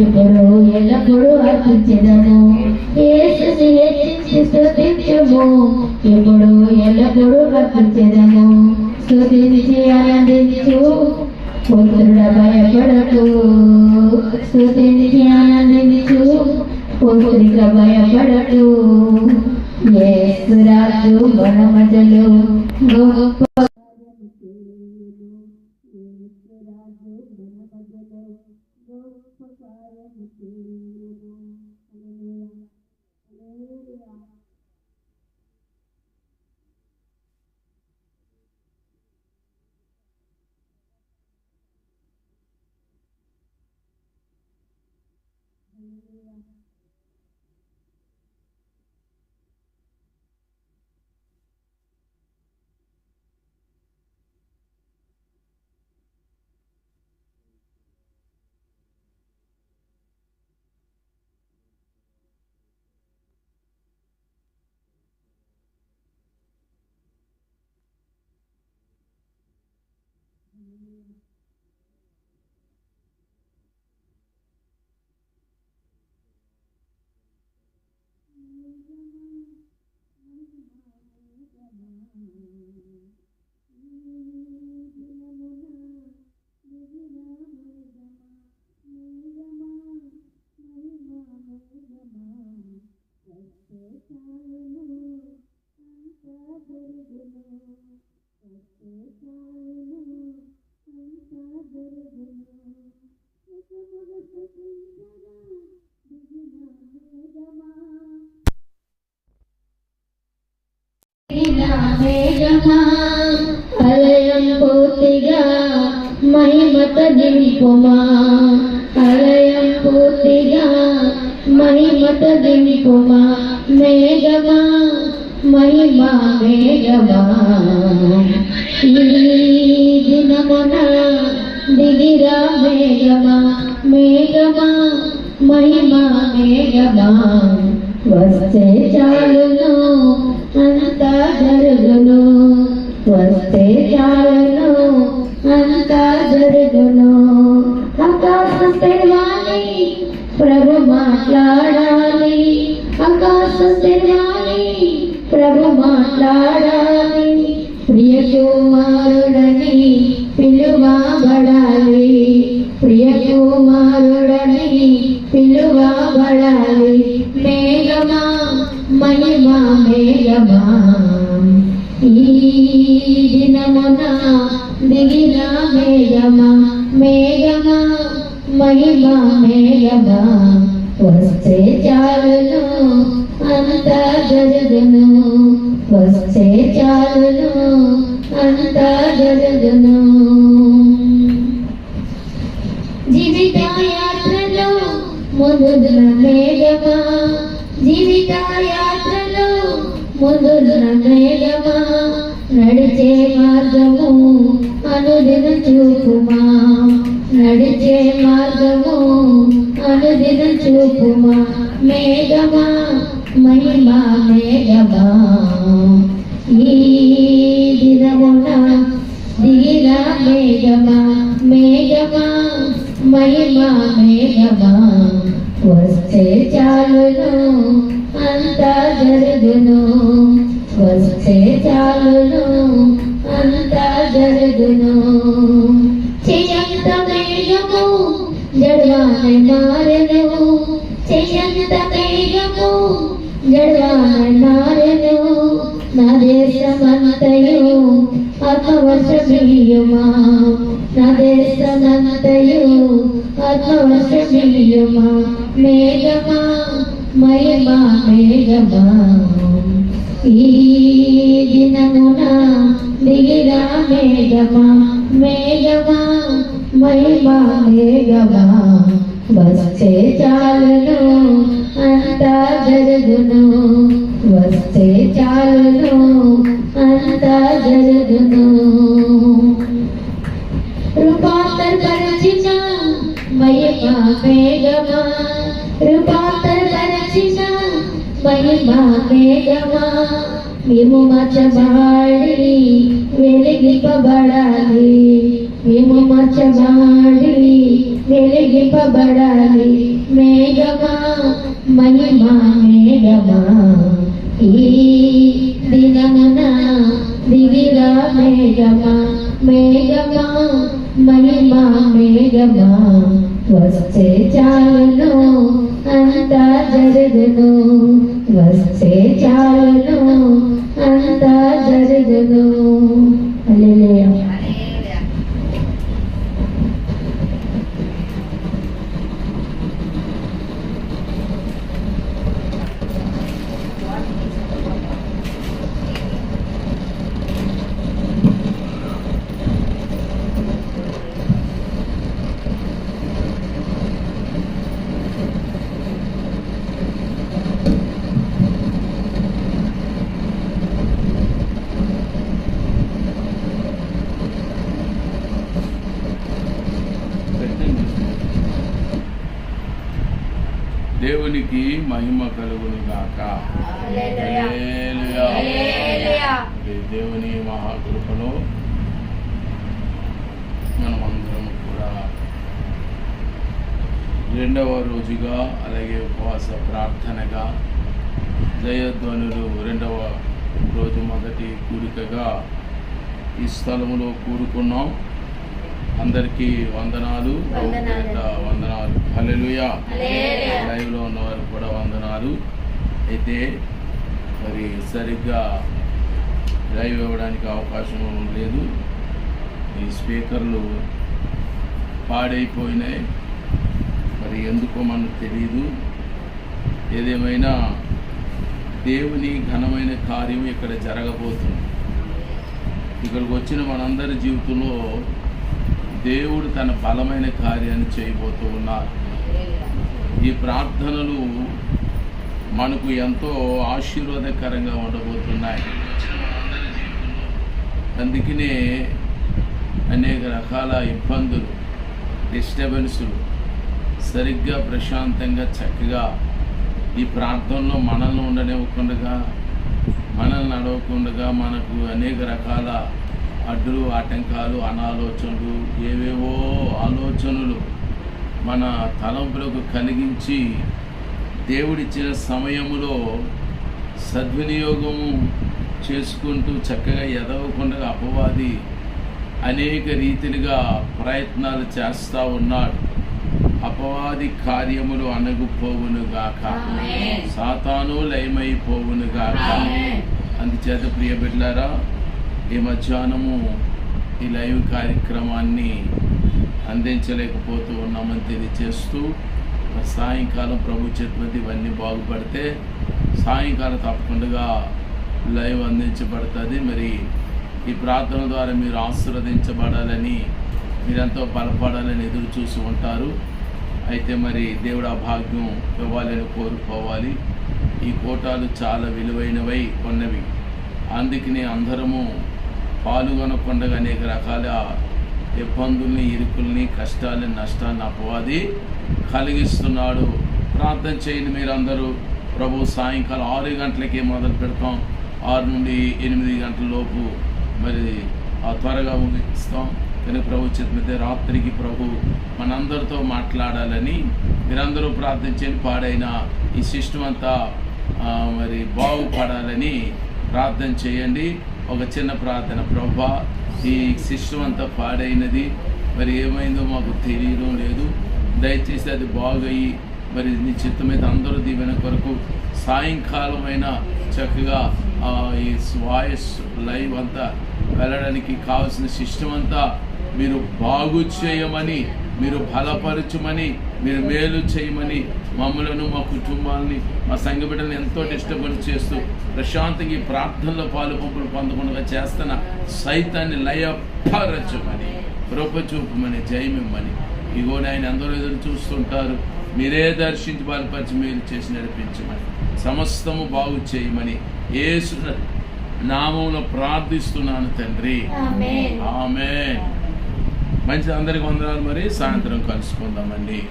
ఇప్పుడు ఎల్లప్పుడూ అర్పించదము. ఏసుని హెచ్చించి స్థుతించము ఎప్పుడు ఎల్లప్పుడూ అర్పించదము. స్థుతించి ఆనందించు పుత్రుడ భయపడకు. స్థుతించి ఆనందించు పుత్రిక భయపడకు. యేసురాజు మన మధ్యలో గొప్ప பரமு தேரும் அலையா அலையா Hallelujah. అలయం పూర్తిగా మహిమత దింపుమా అలయం పూర్తిగా మహిమత దింపుమా మేఘమా మహిమా మేఘమా? ఈ దినమున దిగిరా మేఘమా? మేఘమా మహిమా మేఘమా? వస్తే చాలును వస్తే చాలును అంతా జరుగును. ఆకాశం తెరవాలి ప్రభు మాట్లాడాలి. ఆకాశం తెరవాలి ప్రభు మాట్లాడాలి. ప్రియ కుమారుడని పిలువబడాలి. ప్రియ కుమారుడని పిలువబడాలి. మేఘమా మహిమా మేఘమా. దినమున దిగిన మేఘమా మేఘమా మహిమా మేఘమా. వస్తే చాలును అంతా జరుగును వస్తే చాలును అంతా జరుగును జీవిత యాత్రలో ముందున మేఘమా జీవిత ముందున మేఘమా నడిచే మార్గము అనుదిన చూపుమా నడిచే మార్గము అనుదిన చూపుమా మేఘమా? మహిమా మేఘమా? ఈ దినమున దిగిన మేఘమా? మేఘమా? మహిమా మేఘమా? వస్తే చాలును అంతా జరుగును. వస్తే చాలును అంతా జరుగును. చెయ్యంత మేఘము జడవాన మారెను చెయ్యంత మేఘము జడవాన మారెను నా దేశమంతయు ఆత్మవర్షమీయుమా నా దేశమంతయు ఆత్మవర్షమీయుమా మేఘమా మహిమా మేఘమా ఈ దినమున దిగిరా మేఘమా మేఘమా మహిమా మేఘమా. వస్తే చాలును అంతా జరుగును. వస్తే చాలును అంతా జరుగును. రూపాంతర మహిమా మేఘమా రూపాంతర మహిమా మేఘమా మేము మచ్చబాడి వెలిగింపబడాలి మేము మచ్చబాడి వెలిగింపబడాలి మేఘమా మహిమా మేఘమా ఈ దినమున దిగిరా మేఘమా మేఘమా మహిమా మేఘమా వస్తే చాలను అంతా జరుగును వస్తే చాలును అంతా దేవునికి మహిమ కలుగును గాక దేవుని మహాకృపలో మనమందరం కూడా రెండవ రోజుగా అలాగే ఉపవాస ప్రార్థనగా జయధ్వనులు రెండవ రోజు మొదటి కూడికగా ఈ స్థలములో కూడుకున్నాం. అందరికీ వందనాలు. వందనాలు హల్లెలూయా. హల్లెలూయా. లైవ్లో ఉన్న వారికి కూడా వందనాలు. అయితే మరి సరిగ్గా లైవ్ ఇవ్వడానికి అవకాశం లేదు. ఈ స్పీకర్లు పాడైపోయినాయి. మరి ఎందుకో మనకు తెలియదు ఏదేమైనా దేవుని ఘనమైన కార్యం ఇక్కడ జరగబోతుంది. ఇక్కడికి వచ్చిన మనందరి జీవితంలో దేవుడు తన బలమైన కార్యాన్ని చేయబోతూ ఉన్నారు. ఈ ప్రార్థనలు మనకు ఎంతో ఆశీర్వాదకరంగా ఉండబోతున్నాయి. అందుకనే అనేక రకాల ఇబ్బందులు డిస్టర్బెన్సులు సరిగ్గా ప్రశాంతంగా చక్కగా ఈ ప్రాంతంలో మనల్ని ఉండనివ్వకుండా మనల్ని నడవకుండా మనకు అనేక రకాల అడ్డులు ఆటంకాలు అనాలోచనలు ఏవేవో ఆలోచనలు మన తలంపులకు కలిగించి దేవుడిచ్చిన సమయములో సద్వినియోగము చేసుకుంటూ చక్కగా ఎదవకుండా అపవాది అనేక రీతిలుగా ప్రయత్నాలు చేస్తూ ఉన్నాడు అపవాది కార్యములు అనగుపోవును గాక ఆమేన్. సాతాను లయమైపోవును గాక ఆమేన్. అందుచేత ప్రియ బిడ్డారా ఈ మధ్యాహ్నము ఈ లైవ్ కార్యక్రమాన్ని అందించలేకపోతూ ఉన్నామని తెలియచేస్తూ సాయంకాలం ప్రభు చేతిమతి ఇవన్నీ బాగుపడితే సాయంకాలం తప్పకుండా లైవ్ అందించబడుతుంది. మరి ఈ ప్రార్థన ద్వారా మీరు ఆశీర్వదించబడాలని మీరెంతో బలపడాలని ఎదురు చూసి ఉంటారు. అయితే మరి దేవుడు ఆ భాగ్యం ఇవ్వాలని కోరుకోవాలి. ఈ కోటాలు చాలా విలువైనవై ఉన్నవి. అందుకనే అందరము పాల్గొనకుండా అనేక రకాల ఇబ్బందుల్ని ఇరుకుల్ని కష్టాలని నష్టాన్ని అపవాది కలిగిస్తున్నాడు. ప్రార్థన చేయండి మీరందరూ. ప్రభు సాయంకాలం ఆరు గంటలకే మొదలు పెడతాం. ఆరు నుండి ఎనిమిది గంటల లోపు మరి ఆ త్వరగా ముగిస్తాం. కానీ ప్రభు చిత్తమైతే రాత్రికి ప్రభు మనందరితో మాట్లాడాలని మీరందరూ ప్రార్థించండి. పాడైన ఈ సిస్టమ్ అంతా మరి బాగుపడాలని ప్రార్థన చేయండి. ఒక చిన్న ప్రార్థన. ప్రభా ఈ సిస్టమ్ అంతా పాడైనది. మరి ఏమైందో మాకు తెలియడం లేదు. దయచేసి అది బాగయ్యి మరి నీ చిత్తమైతే అందరూ దీవెన కొరకు సాయంకాలమైన చక్కగా ఈ వాయిస్ లైవ్ అంతా వెళ్ళడానికి కావాల్సిన సిస్టమ్ అంతా మీరు బాగు చేయమని మీరు బలపరచమని మీరు మేలు చేయమని మమ్మలను మా కుటుంబాలని మా సంఘ బిడ్డలను ఎంతో డిస్టర్బెన్స్ చేస్తూ ప్రశాంతంగా ఈ ప్రార్థనలో పాలు పంపులు పొందకుండా చేస్తున్న సైతాన్ని లయపరచమని కృప చూపమని జయమిమ్మని. ఇగో ఆయన అందరూ ఎదురు చూస్తుంటారు. మీరే దర్శించి బలపరిచి మేలు చేసి నడిపించమని సమస్తము బాగు చేయమని యేసు నామంలో ప్రార్థిస్తున్నాను తండ్రి. ఆమె మంచిది. అందరికి వందనాలు మరి. సాయంత్రం కలుసుకుందామండి.